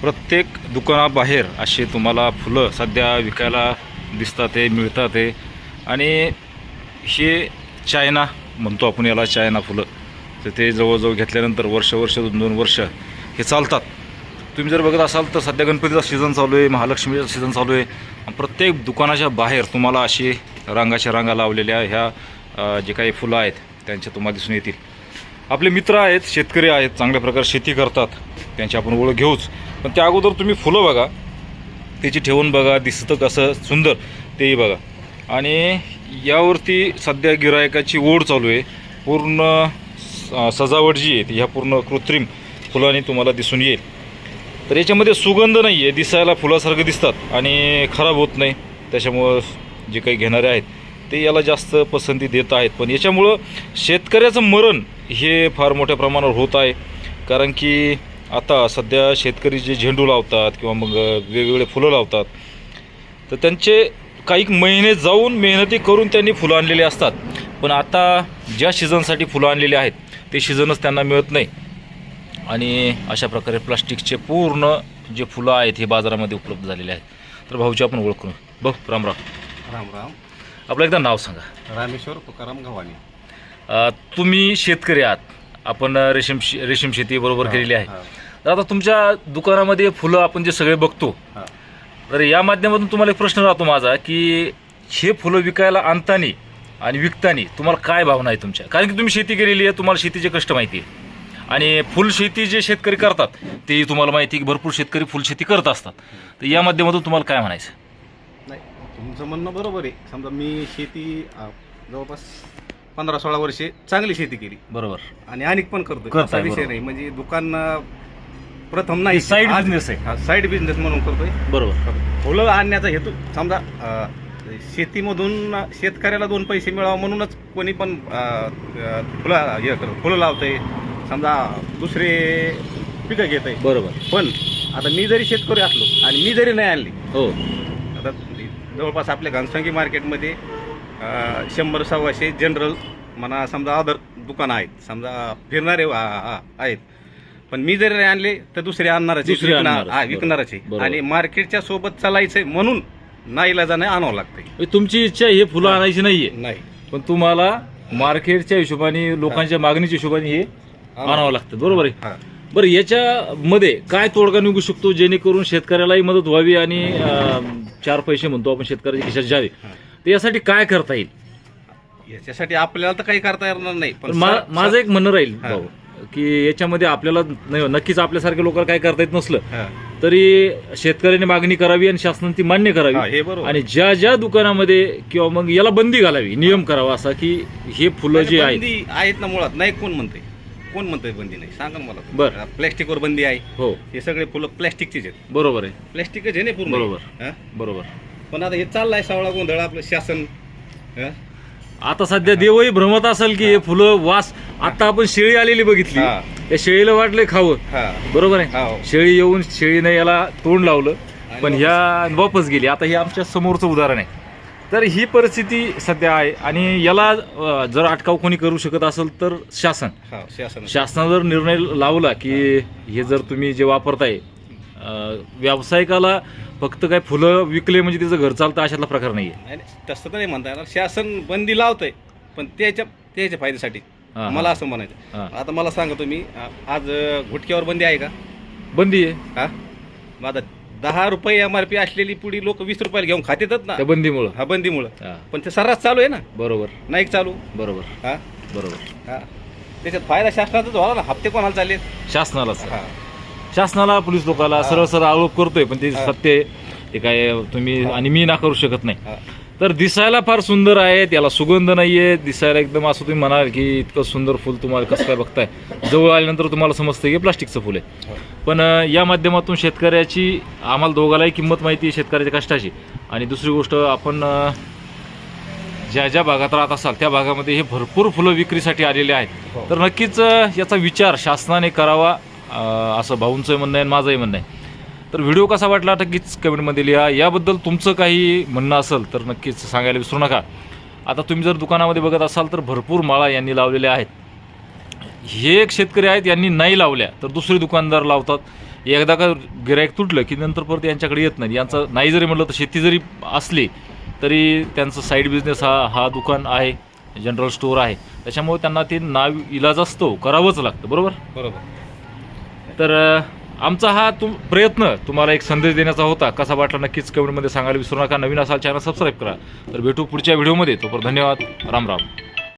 प्रत्येक दुकानाबाहेर असे तुम्हाला फुलं सध्या विकायला दिसतात आहे मिळतात आहे. आणि हे चायना म्हणतो आपण याला चायना फुलं. तर ते जवळजवळ घेतल्यानंतर वर्ष वर्ष दोन दोन वर्ष हे चालतात. तुम्ही जर बघत असाल तर सध्या गणपतीचा सीझन चालू आहे महालक्ष्मीचा सीझन चालू आहे. प्रत्येक दुकानाच्या बाहेर तुम्हाला अशी रांगाच्या रांगा लावलेल्या ह्या जे काही फुलं आहेत त्यांच्या तुम्हाला दिसून येतील. आपले मित्र आहेत शेतकरी आहेत चांगल्या प्रकारे शेती करतात. त्यांची आपण ओळख घेऊच. पण त्या अगोदर तुम्ही फुलं बघा. त्याची ठेवून बघा दिसतं कसं सुंदर तेही बघा. आणि यावरती सध्या गिरायकाची ओढ चालू आहे. पूर्ण स- सजावट जी आहे ती ह्या पूर्ण कृत्रिम फुलांनी तुम्हाला दिसून येईल. तर याच्यामध्ये सुगंध नाही आहे दिसायला फुलासारखं दिसतात आणि खराब होत नाही. त्याच्यामुळं जे काही घेणारे आहेत ते याला जास्त पसंती देत आहेत. पण याच्यामुळं शेतकऱ्याचं मरण हे फार मोठ्या प्रमाणावर होत आहे. कारण की आता सध्या शेतकरी जे झेंडू लावतात किंवा मग वेगवेगळे फुलं लावतात तर त्यांचे काही महिने जाऊन मेहनती करून त्यांनी फुलं आणलेली असतात. पण आता ज्या सीझनसाठी फुलं आणलेली आहेत ते सीझनच त्यांना मिळत नाही. आणि अशा प्रकारे प्लास्टिकचे पूर्ण जे फुलं आहेत हे बाजारामध्ये उपलब्ध झालेले आहेत. तर भाऊची आपण ओळख करू बघ राम राम. राम राम. आपलं एकदा नाव सांगा. रामेश्वर तुकाराम गव्हाणे. तुम्ही शेतकरी आहात. आपण रेशीम शे- रेशीम शेती बरोबर केलेली आहे. तर आता तुमच्या दुकानामध्ये फुलं आपण जे सगळे बघतो हा. तर या माध्यमातून तुम्हाला एक प्रश्न राहतो माझा की हे फुलं विकायला आणतानी आणि विकतानी तुम्हाला काय भावना आहे तुमच्या? कारण की तुम्ही शेती केलेली आहे तुम्हाला शेतीचे कष्ट माहिती आहे. आणि फुलशेती जे शेतकरी करतात ते तुम्हाला माहिती आहे की भरपूर शेतकरी फुलशेती करत असतात. तर या माध्यमातून तुम्हाला काय म्हणायचं? नाही तुमचं म्हणणं बरोबर आहे. समजा मी शेती अं, जवळपास पंधरा सोळा वर्षे चांगली शेती केली. बरोबर. आणि अनेक पण करताय, असा विषय बरोबर. नाही. म्हणजे दुकान अं, प्रथम नाही. साईड बिझनेस आहे. साईड बिझनेस म्हणून करतोय. बरोबर. फुलं आणण्याचा हेतू समजा अं, शेतीमधून शेतकऱ्याला दोन पैसे मिळावं म्हणूनच कोणी पण अं, अं, फुलं हे करतं, फुलं लावतंय. समजा दुसरे पिकं घेत आहे बरोबर. पण आता मी जरी शेतकरी असलो आणि मी जरी नाही आणली हो. आता जवळपास आपल्या घनसंगी मार्केटमध्ये शंभर सव्वाशे जनरल म्हणा समजा अदर दुकानं आहेत समजा फिरणारे आहेत. पण मी जरी आणले तर दुसरे आणणारच दुसरे हा. विकणारच आहे बरोबर. आणि मार्केटच्या सोबत चालायचंय म्हणून नाईलाजा नाही आणावं लागतंय. म्हणजे तुमची इच्छा हे फुलं आणायची नाहीये. नाही. पण तुम्हाला मार्केटच्या हिशोबाने लोकांच्या मागणीच्या हिशोबाने हे. आणावं लागतं. बरोबर आहे? हा. बरं याच्यामध्ये काय तोडगा निघू शकतो जेणेकरून शेतकऱ्यालाही मदत व्हावी आणि अं, चार पैसे म्हणतो आपण शेतकऱ्याच्या खिशात जावे? हा. तर यासाठी काय करता येईल? याच्यासाठी आपल्याला तर काही करता येणार नाही पण मा- सा- माझं एक म्हणणं राहील हा. भाऊ की याच्यामध्ये आपल्याला नाही नक्कीच आपल्यासारख्या लोकांना काय करता येत नसलं हा. तरी शेतकऱ्याने मागणी करावी आणि शासनाने ती मान्य हा, करावी हे बरोबर. आणि ज्या ज्या दुकानामध्ये किंवा मग याला बंदी घालावी नियम करावा असा की हे फुलं जी आहेत बंदी आहेत. ना मुळात. नाही कोण म्हणते कोण म्हणतंय बंदी नाही? सांगा ना मला बरं. प्लॅस्टिकवर बंदी आहे. हो. हे सगळे फुलं प्लॅस्टिकचीच आहेत. बरोबर आहे. प्लॅस्टिकच आहे ना पूर्ण? बरोबर. हा? बरोबर. पण आता हे चाललंय सावळा गोंधळ आपलं शासन. हा? आता सध्या देवही भ्रमत असेल की हे फुलं वास आता आपण शेळी आलेली बघितली. हा. त्या शेळीला वाटले खावं. हा. बरोबर हा. आहे शेळी येऊन शेळीने याला तोंड लावलं. आणि पण ह्या वापस गेली. आता हे आमच्या समोरचं उदाहरण आहे. तर ही परिस्थिती सध्या आहे आणि याला अं, जर अटकाव कोणी करू शकत असेल तर शासन. हा, शासन. शासनानं जर निर्णय लावला की हे जर तुम्ही जे वापरताय अं, व्यावसायिकाला फक्त काय फुलं विकले म्हणजे त्याचं घर चालतं अशातला प्रकार नाही आहे नाही, तसं तर नाही म्हणता येणार. शासन बंदी लावतंय पण त्याच्या त्याच्या फायद्यासाठी. हा. मला असं म्हणायचं. आता मला सांगा तुम्ही आ- आज अं, गुटख्यावर बंदी आहे का? बंदी आहे. हा? मग आता दहा रुपये एम आर पी असलेली पुढी लोक वीस रुपयाला घेऊन खातेतात ना? त्या बंदीमुळं. हा बंदीमुळं. हा, पण ते सर्रास चालू आहे ना? बरोबर. नाही चालू? बरोबर. हा? बरोबर. हा. त्याच्यात फायदा शासनाचाच व्हावा ना? हप्ते कोणाला चालले शासनालाच. हा. शासनाला पोलीस लोकांना हा. सरळ सरळ आरोप करतोय पण ते. सत्य आहे. ते काय तुम्ही. आणि मी ना करू शकत नाही. तर दिसायला फार सुंदर आहे त्याला सुगंध नाहीये दिसायला एकदम असं तुम्ही म्हणाल की इतकं सुंदर फुल तुम्हाला कसं काय बघताय जवळ आल्यानंतर तुम्हाला समजतं की प्लास्टिकचं फुल आहे. पण अं, या माध्यमातून शेतकऱ्याची आम्हाला दोघालाही किंमत माहिती आहे शेतकऱ्याच्या कष्टाची आणि दुसरी गोष्ट आपण अं, ज्या ज्या भागात राहत असाल त्या भागामध्ये हे भरपूर फुलं विक्रीसाठी आलेले आहेत हो. तर नक्कीच अं, याचा विचार शासनाने करावा असं भाऊंचं म्हणणं आहे आणि माझंही म्हणणं आहे. तर व्हिडिओ कसा वाटला नक्कीच कमेंटमध्ये लिहा. याबद्दल तुमचं काही म्हणणं असेल तर नक्कीच सांगायला विसरू नका. आता तुम्ही जर दुकानामध्ये बघत असाल तर भरपूर माळा यांनी लावलेल्या आहेत. हे एक शेतकरी आहेत यांनी नाही लावल्या तर दुसरे दुकानदार लावतात. एकदा का गिरायक तुटलं की नंतर परत यांच्याकडे येत नाही. यांचं नाही जरी म्हटलं तर शेती जरी असली तरी त्यांचं साईड बिझनेस हा हा दुकान आहे जनरल स्टोअर आहे. त्याच्यामुळे त्यांना ते नाव इलाज असतो करावंच लागतं. बरोबर? बरोबर. तर आमचा हा तुम प्रयत्न तुम्हाला एक संदेश देण्याचा होता. कसा वाटला नक्कीच कमेंटमध्ये सांगायला विसरू नका. नवीन असाल चॅनल सबस्क्राईब करा. तर भेटू पुढच्या व्हिडिओमध्ये तोपर्यंत धन्यवाद. राम राम.